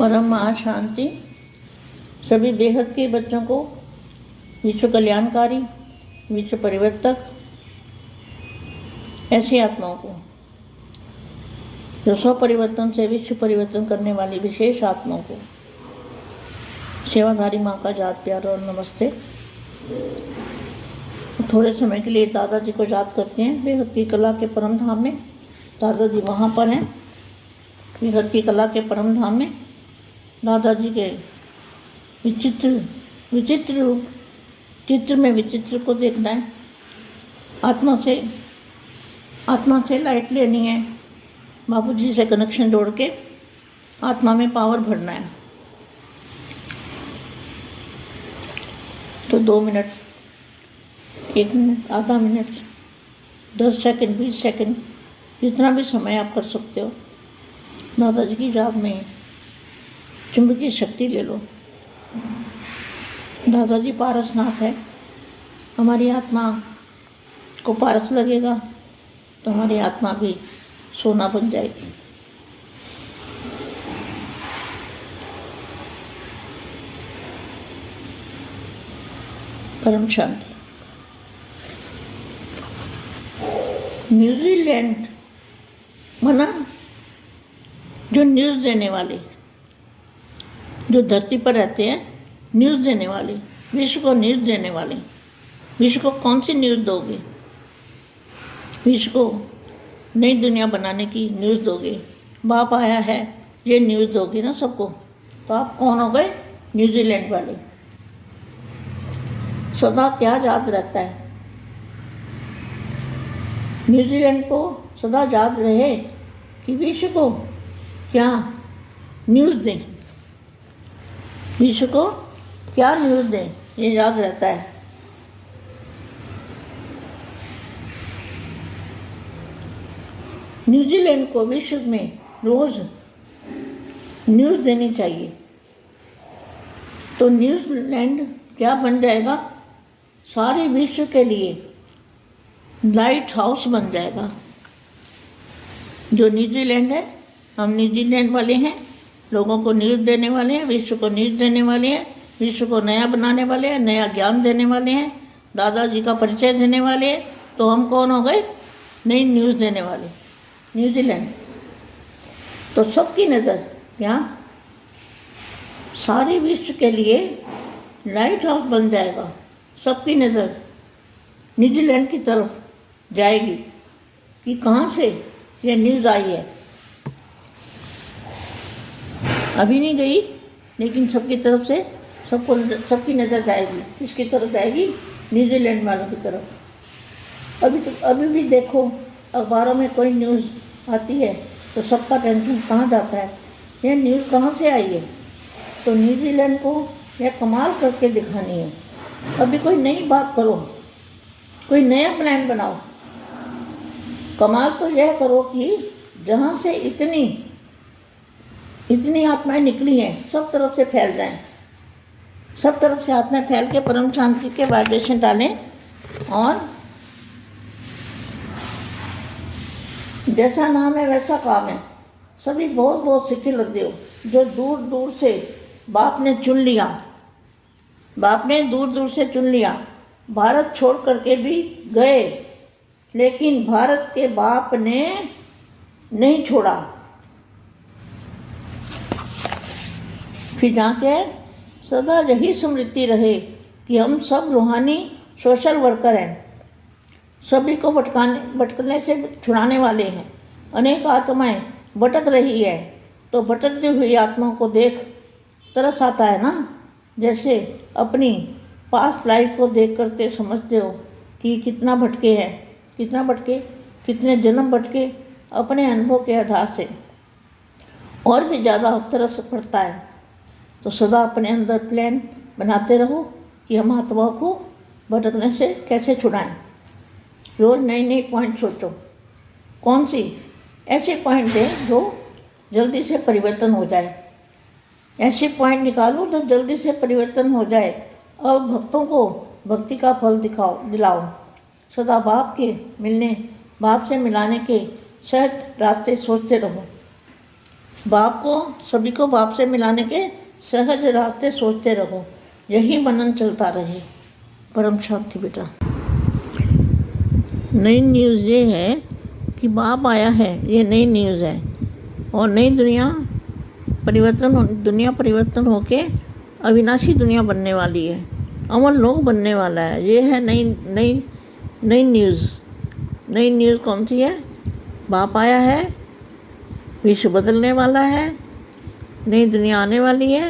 परम महाशांति सभी बेहद के बच्चों को, विश्व कल्याणकारी, विश्व परिवर्तक, ऐसी आत्माओं को, जो स्व परिवर्तन से विश्व परिवर्तन करने वाली विशेष आत्माओं को, सेवाधारी माँ का जात प्यार और नमस्ते। थोड़े समय के लिए दादाजी को याद करते हैं, बेहद की कला के परम धाम में। दादाजी वहाँ पर हैं, बेहद की कला के परम धाम में। दादाजी के विचित्र विचित्र रूप, चित्र में विचित्र को देखना है। आत्मा से आत्मा से लाइट लेनी है। बाबू जी से कनेक्शन जोड़ के आत्मा में पावर भरना है। तो दो मिनट एक मिनट आधा मिनट दस सेकंड बीस सेकंड जितना भी समय आप कर सकते हो। दादाजी की याद में चुंबकीय शक्ति ले लो। दादाजी पारसनाथ है। हमारी आत्मा को पारस लगेगा तो हमारी आत्मा भी सोना बन जाएगी। परम शांति। न्यूजीलैंड मना जो न्यूज़ देने वाले जो धरती पर रहते हैं न्यूज़ देने वाले, विश्व को न्यूज़ देने वाले। विश्व को कौन सी न्यूज़ दोगे? विश्व को नई दुनिया बनाने की न्यूज़ दोगे। बाप आया है, ये न्यूज़ दोगे ना सबको? तो आप कौन हो गए? न्यूजीलैंड वाले। सदा क्या याद रहता है? न्यूजीलैंड को सदा याद रहे कि विश्व को क्या न्यूज़ दें? विश्व को क्या न्यूज़ दें? ये याद रहता है। न्यूजीलैंड को विश्व में रोज़ न्यूज़ देनी चाहिए। तो न्यूजीलैंड क्या बन जाएगा? सारे विश्व के लिए लाइट हाउस बन जाएगा। जो न्यूजीलैंड है, हम न्यूजीलैंड वाले हैं। लोगों को न्यूज़ देने वाले हैं, विश्व को न्यूज़ देने वाले हैं, विश्व को नया बनाने वाले हैं, नया ज्ञान देने वाले हैं, दादाजी का परिचय देने वाले हैं तो हम कौन हो गए? नई न्यूज़ देने वाले, न्यूजीलैंड। तो सबकी नज़र यहाँ सारे विश्व के लिए लाइट हाउस बन जाएगा, सबकी नज़र न्यूजीलैंड की तरफ़ जाएगी, कि कहाँ से यह न्यूज़ आई है? अभी नहीं गई, लेकिन सबकी तरफ़ से सबको सबकी नज़र जाएगी। किसकी तरफ़ जाएगी? न्यूजीलैंड वालों की तरफ़। अभी तो अभी भी देखो, अखबारों में कोई न्यूज़ आती है तो सबका टेंशन कहाँ जाता है? यह न्यूज़ कहाँ से आई है? तो न्यूजीलैंड को यह कमाल करके दिखानी है। अभी कोई नई बात करो, कोई नया प्लान बनाओ। कमाल तो यह करो कि जहाँ से इतनी इतनी आत्माएँ निकली हैं, सब तरफ़ से फैल जाएँ। सब तरफ़ से आत्माएँ फैल के परम शांति के वाइब्रेशन डालें और जैसा नाम है वैसा काम है। सभी बहुत बहुत सिक्के लग दो जो दूर दूर से बाप ने चुन लिया। बाप ने दूर दूर से चुन लिया। भारत छोड़ करके भी गए, लेकिन भारत के बाप ने नहीं छोड़ा। फिर जाके सदा यही स्मृति रहे कि हम सब रूहानी सोशल वर्कर हैं। सभी को भटकाने, भटकने से छुड़ाने वाले हैं। अनेक आत्माएँ भटक रही है। तो भटकती हुई आत्माओं को देख तरस आता है ना? जैसे अपनी पास्ट लाइफ को देख करके समझते हो कि कितना भटके हैं। कितना भटके, कितने जन्म भटके अपने अनुभव के आधार से। और भी ज़्यादा तरस पड़ता है। तो सदा अपने अंदर प्लान बनाते रहो कि हम आत्मा को भटकने से कैसे छुड़ाएँ। रोज़ नई नई पॉइंट सोचो। कौन सी? ऐसे पॉइंट है जो जल्दी से परिवर्तन हो जाए। ऐसे पॉइंट निकालो जो जल्दी से परिवर्तन हो जाए और भक्तों को भक्ति का फल दिखाओ, दिलाओ। सदा बाप के मिलने, बाप से मिलाने के सहज रास्ते सोचते रहो। बाप को, सभी को बाप से मिलाने के सहज रास्ते सोचते रहो, यही मनन चलता रहे। परम शांति बेटा। नई न्यूज़ ये है कि बाप आया है, ये नई न्यूज़ है। और नई दुनिया परिवर्तन दुनिया परिवर्तन होके अविनाशी दुनिया बनने वाली है। अमर लोग बनने वाला है। ये है नई नई नई न्यूज़। नई न्यूज़ कौन सी है? बाप आया है, विश्व बदलने वाला है। नई दुनिया आने वाली है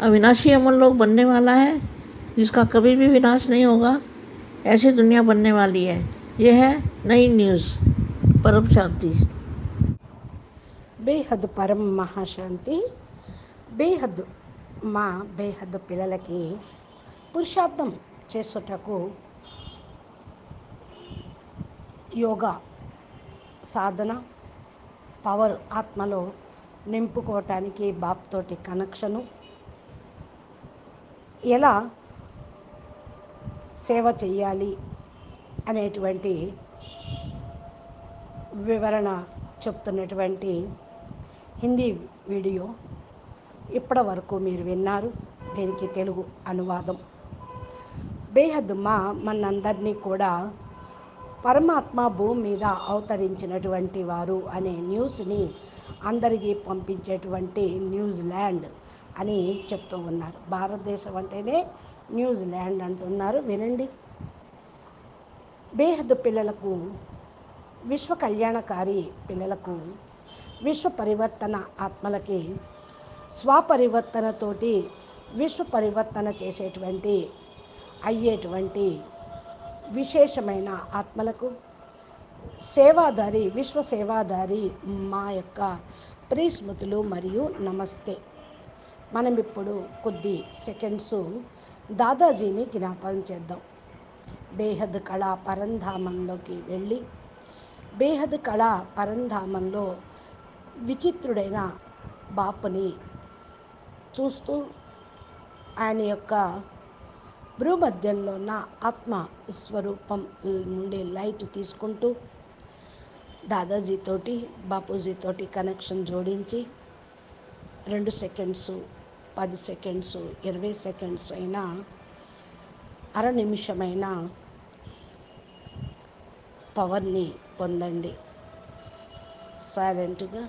अविनाशी अमर लोग बनने वाला है जिसका कभी भी विनाश नहीं होगा ऐसी दुनिया बनने वाली है यह है नई न्यूज़ परम शांति బేహద్ పరం మహాశాంతి బేహద్ మా బేహద్ పిల్లలకి పురుషార్థం చేసుటకు యోగా సాధన పవర్ ఆత్మలో నింపుకోవటానికి బాప్తోటి కనెక్షను. ఎలా సేవ చేయాలి అనేటువంటి వివరణ చెప్తున్నటువంటి హిందీ వీడియో ఇప్పటి వరకు మీరు విన్నారు. దీనికి తెలుగు అనువాదం. బేహద్ మా మనందరినీ కూడా పరమాత్మ భూమి మీద అవతరించినటువంటి వారు అనే న్యూస్ని అందరికీ పంపించేటువంటి న్యూజిలాండ్ అని చెప్తూ ఉన్నారు. భారతదేశం అంటేనే న్యూజిలాండ్ అంటున్నారు. వినండి. బేహద్ పిల్లలకు విశ్వ కళ్యాణకారి పిల్లలకు విశ్వ పరివర్తన ఆత్మలకి స్వపరివర్తనతోటి విశ్వ పరివర్తన చేసేటువంటి అయ్యేటువంటి విశేషమైన ఆత్మలకు సేవాదారి విశ్వ సేవాదారి మా యొక్క ప్రీస్మృతులు మరియు నమస్తే. మనం ఇప్పుడు కొద్ది సెకండ్స్ దాదాజీని జ్ఞాపకం చేద్దాం. బేహద్ కళా పరంధామంలోకి వెళ్ళి బేహద్ కళా పరంధామంలో విచిత్రుడైన బాపుని చూస్తూ ఆయన యొక్క భూమధ్యంలో నా ఆత్మ స్వరూపం నుండి లైట్ తీసుకుంటూ దాదాజీతోటి బాపూజీతోటి కనెక్షన్ జోడించి రెండు సెకండ్స్ పది సెకండ్స్ ఇరవై సెకండ్స్ అయినా అర నిమిషమైన పవర్ని పొందండి. సైలెంట్గా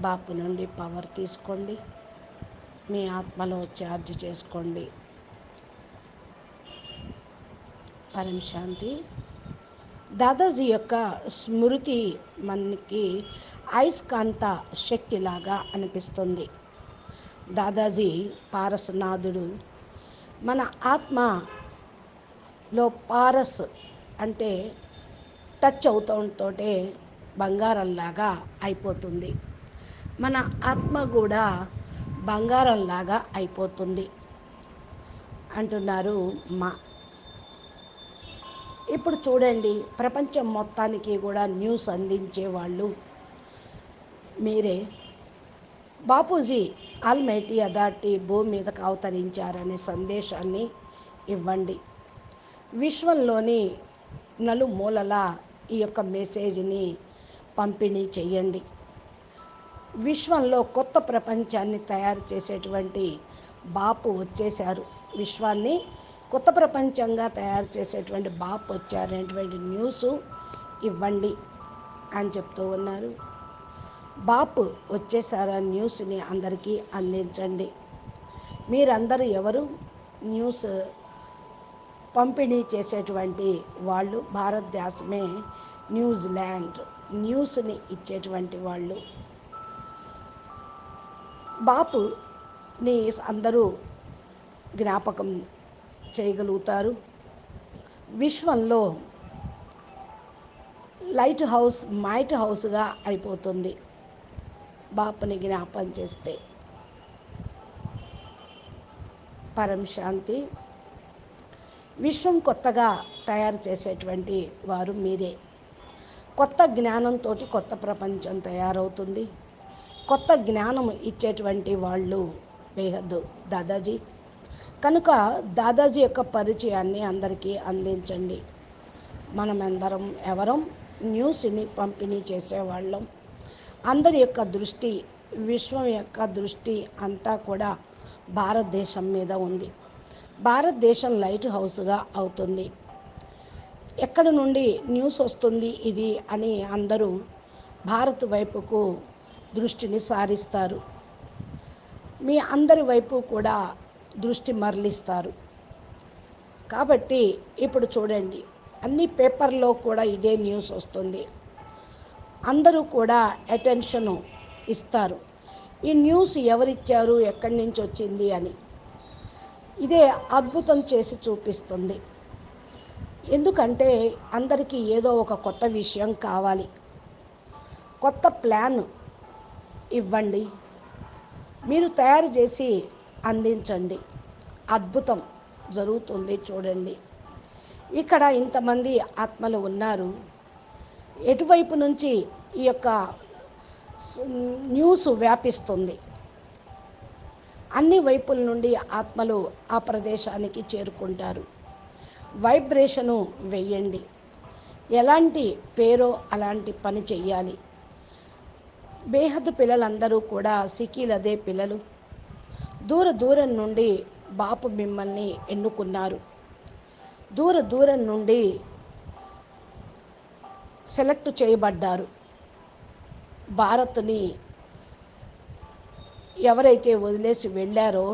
బాపు నుండి పవర్ తీసుకోండి. మీ ఆత్మలో ఛార్జ్ చేసుకోండి. పరం శాంతి. దాదాజీ యొక్క స్మృతి మనకి అయస్కాంత శక్తిలాగా అనిపిస్తుంది. దాదాజీ పారసనాథుడు మన ఆత్మలో పారస్ అంటే టచ్ అవుతుంతో బంగారంలాగా అయిపోతుంది. మన ఆత్మ కూడా బంగారంలాగా అయిపోతుంది. అంటున్నారు మా ఇప్పుడు చూడండి ప్రపంచం మొత్తానికి కూడా న్యూస్ అందించే వాళ్ళు. మీరే. బాపూజీ ఆల్మైటీ అథారిటీ భూమి మీదకు అవతరించారనే సందేశాన్ని ఇవ్వండి. విశ్వంలోని నలుమూలల ఈ యొక్క మెసేజ్ని పంపిణీ చేయండి. విశ్వంలో కొత్త ప్రపంచాన్ని తయారు చేసేటువంటి బాపు వచ్చేశారు. విశ్వాన్ని కొత్త ప్రపంచంగా తయారు చేసేటువంటి బాప్ వచ్చారనేటువంటి న్యూస్ ఇవ్వండి అని చెప్తూ ఉన్నారు. బాపు వచ్చేసారు ఆ న్యూస్ని అందరికీ అందించండి. మీరందరూ ఎవరు? న్యూస్ పంపిణీ చేసేటువంటి వాళ్ళు భారతదేశమే న్యూజిలాండ్ న్యూస్ని ఇచ్చేటువంటి వాళ్ళు. బాపుని అందరూ జ్ఞాపకం చేయగలుగుతారు. విశ్వంలో లైట్ హౌస్ మైట్ హౌస్గా అయిపోతుంది. బాపుని జ్ఞాపం చేస్తే పరం శాంతి. విశ్వం కొత్తగా తయారు చేసేటువంటి వారు మీరే. కొత్త జ్ఞానంతో కొత్త ప్రపంచం తయారవుతుంది. కొత్త జ్ఞానం ఇచ్చేటువంటి వాళ్ళు వేయద్దు దాదాజీ కనుక దాదాజీ యొక్క పరిచయాన్ని అందరికీ అందించండి. మనమందరం ఎవరం? న్యూస్ని పంపిణీ చేసేవాళ్ళం. అందరి యొక్క దృష్టి విశ్వం యొక్క దృష్టి అంతా కూడా భారతదేశం మీద ఉంది. భారతదేశం లైట్ హౌస్గా అవుతుంది. ఎక్కడ నుండి న్యూస్ వస్తుంది ఇది అని అందరూ భారత్ వైపుకు దృష్టిని సారిస్తారు. మీ అందరి వైపు కూడా దృష్టి మరలిస్తారు. కాబట్టి ఇప్పుడు చూడండి. అన్ని పేపర్లో కూడా ఇదే న్యూస్ వస్తుంది. అందరూ కూడా అటెన్షన్ ఇస్తారు. ఈ న్యూస్ ఎవరిచ్చారు ఎక్కడి నుంచి వచ్చింది అని. ఇదే అద్భుతం చేసి చూపిస్తుంది. ఎందుకంటే అందరికీ ఏదో ఒక కొత్త విషయం కావాలి. కొత్త ప్లాన్ ఇవ్వండి. మీరు తయారు చేసి అందించండి. అద్భుతం జరుగుతుంది చూడండి. ఇక్కడ ఇంతమంది ఆత్మలు ఉన్నారు. ఎటువైపు నుంచి ఈ యొక్క న్యూస్ వ్యాపిస్తుంది? అన్ని వైపుల నుండి ఆత్మలు ఆ ప్రదేశానికి చేరుకుంటారు. వైబ్రేషను వెయ్యండి ఎలాంటి పేరో అలాంటి పని చెయ్యాలి. బేహద్దు పిల్లలందరూ కూడా సిక్కీలదే పిల్లలు. దూర దూరం నుండి బాపు మిమ్మల్ని ఎన్నుకున్నారు. దూర దూరం నుండి సెలెక్ట్ చేయబడ్డారు. భారత్ని ఎవరైతే వదిలేసి వెళ్ళారో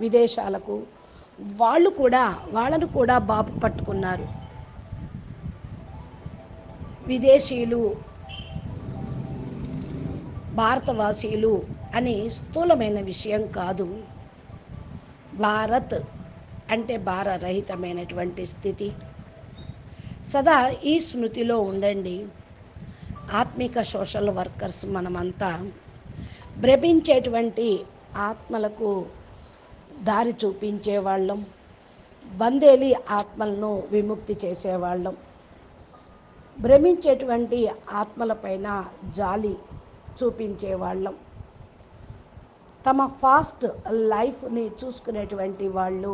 విదేశాలకు వాళ్ళు కూడా వాళ్ళను కూడా బాపు పట్టుకున్నారు. విదేశీయులు భారతవాసీయులు అని స్థూలమైన విషయం కాదు. భారత్ అంటే భారరహితమైనటువంటి స్థితి. సదా ఈ స్మృతిలో ఉండండి. ఆత్మిక సోషల్ వర్కర్స్ మనమంతా భ్రమించేటువంటి ఆత్మలకు దారి చూపించేవాళ్ళం. బందేలి ఆత్మలను విముక్తి చేసేవాళ్ళం. భ్రమించేటువంటి ఆత్మలపైన జాలి చూపించేవాళ్ళం. తమ ఫాస్ట్ లైఫ్ని చూసుకునేటువంటి వాళ్ళు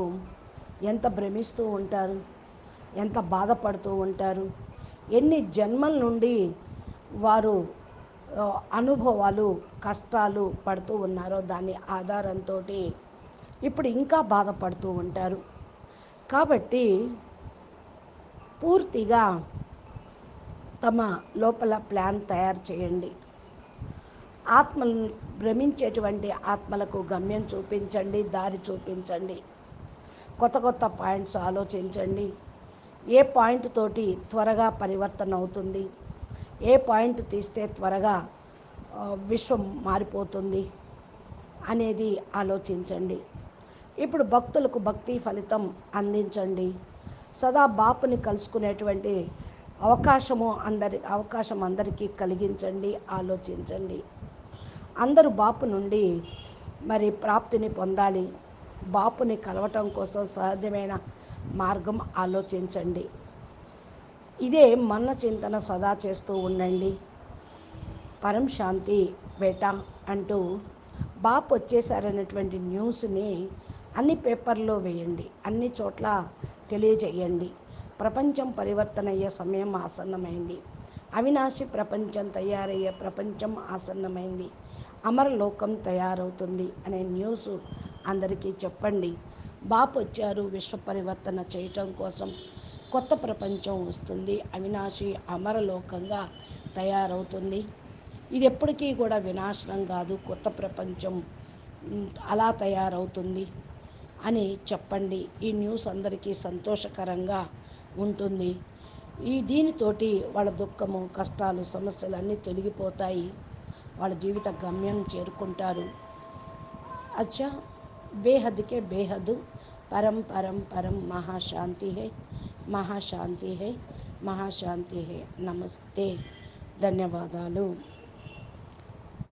ఎంత భ్రమిస్తూ ఉంటారు? ఎంత బాధపడుతూ ఉంటారు? ఎన్ని జన్మల నుండి వారు అనుభవాలు కష్టాలు పడుతూ ఉన్నారో దాని ఆధారంతో ఇప్పుడు ఇంకా బాధపడుతూ ఉంటారు. కాబట్టి పూర్తిగా తమ లోపల ప్లాన్ తయారు చేయండి. ఆత్మలను భ్రమించేటువంటి ఆత్మలకు గమ్యం చూపించండి దారి చూపించండి. కొత్త కొత్త పాయింట్స్ ఆలోచించండి. ఏ పాయింట్ తోటి త్వరగా పరివర్తన అవుతుంది? ఏ పాయింట్ తీస్తే త్వరగా విశ్వం మారిపోతుంది అనేది ఆలోచించండి. ఇప్పుడు భక్తులకు భక్తి ఫలితం అందించండి. సదా బాపుని కలుసుకునేటువంటి అవకాశము అందరి అవకాశం అందరికీ కలిగించండి ఆలోచించండి. అందరూ బాపు నుండి మరి ప్రాప్తిని పొందాలి. బాపుని కలవటం కోసం సహజమైన మార్గం ఆలోచించండి. ఇదే మన చింతన సదా చేస్తూ ఉండండి. పరం శాంతి బేట అంటూ బాపు వచ్చేసారనేటువంటి న్యూస్ని అన్ని పేపర్లో వేయండి. అన్ని చోట్ల తెలియజేయండి. ప్రపంచం పరివర్తన అయ్యే సమయం ఆసన్నమైంది. అవినాశి ప్రపంచం తయారయ్యే ప్రపంచం ఆసన్నమైంది. అమరలోకం తయారవుతుంది అనే న్యూస్ అందరికీ చెప్పండి. బాపు వచ్చారు విశ్వ పరివర్తన చేయటం కోసం. కొత్త ప్రపంచం వస్తుంది. అవినాశి అమరలోకంగా తయారవుతుంది. ఇది ఎప్పటికీ కూడా వినాశనం కాదు. కొత్త ప్రపంచం అలా తయారవుతుంది అని చెప్పండి. ఈ న్యూస్ అందరికీ సంతోషకరంగా ఉంటుంది. ఈ దీనితోటి వాళ్ళ దుఃఖము కష్టాలు సమస్యలు అన్నీ తొలగిపోతాయి. వాళ్ళ జీవిత గమ్యం చేరుకుంటారు. అచ్చా బేహద్కే బేహద్ పరం పరం పరం మహాశాంతి హే మహాశాంతి హే మహాశాంతి హే నమస్తే. ధన్యవాదాలు.